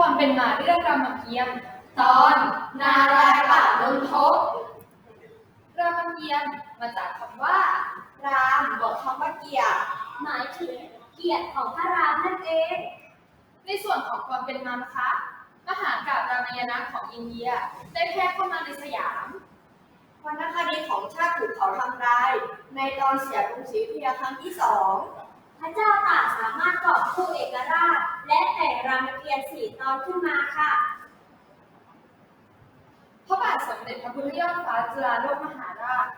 ความเป็นมาเรื่องรามเกียรติ์ตอนนารายณ์ปราบนนทกรามเกียรติ์มาจากคำว่า รามบวกคำว่าเกียรติหมายถึงเกียรติของพระรามนั่นเอง ในส่วนของความเป็นมานะคะมหากาพย์รามายณะของอินเดียได้แพร่เข้ามาในสยามวรรณคดีของชาติถูกเขาทำลาย ในตอนเสียกรุงศรีอยุธยาครั้งที่สองพระเจ้าตากสามารถกอบกู้เอกราช รามเกียรติ์สี่ตอนขึ้นมาค่ะ พระบาทสมเด็จพระพุทธยอดฟ้าจุฬาโลกมหาราช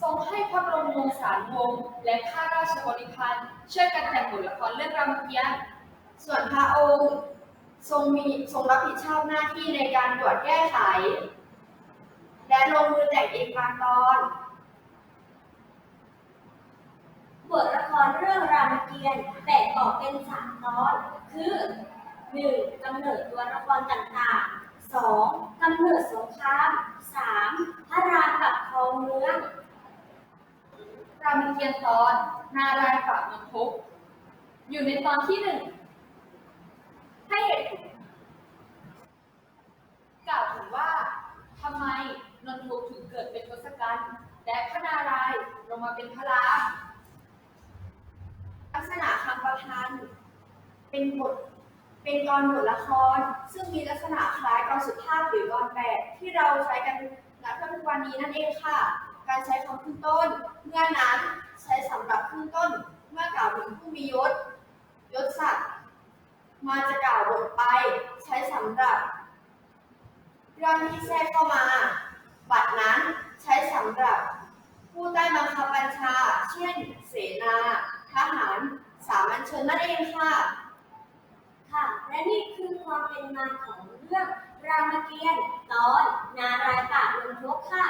ทรงให้พระบรมวงศานุวงศ์และข้าราชบริพารช่วยกันแต่งบทละครเรื่องรามเกียรติ์ส่วนพระองค์ทรงมีทรงรับผิดชอบหน้าที่ในการตรวจแก้ไข และลงมือแต่งเองบางตอน บทละคร เรื่องรามเกียรติ์แบ่งออกเป็นสามตอน คือ 1. กำเนิดตัวละครต่างๆ 2. กำเนิดสงคราม 3. พระรามกับครองเมืองรามเกียรติ์ตอน นารายณ์ปราบนนทกอยู่ในตอนที่หนึ่งให้เหตุผลกล่าวถึงว่าทำไมนนทุกถึงเกิดเป็นทศกัณฐ์และพระนารายณ์ลงมาเป็นพระราม ลักษณะคำประพันธ์ เป็นบทเป็นกรบทละคร ซึ่งมีลักษณะคล้ายกรสุภาพหรือกรแปดที่เราใช้กันณทุกวันนี้นั่นเองค่ะ การใช้คำขึ้นต้น เมื่อนั้นใช้สำหรับขึ้นต้น เมื่อกล่าวถึงผู้มียศยศศักดิ์มาจะกล่าวบทไป ใช้สำหรับเรื่องที่แทรกเข้ามา บัดนั้นใช้สำหรับ ผู้ใต้บังคับบัญชา เช่น เสนา ทหาร สามัญชนนั่นเองค่ะ และนี่คือความเป็นมาของเรื่องรามเกียรติ์ตอนนารายป่าลงทกค่ะ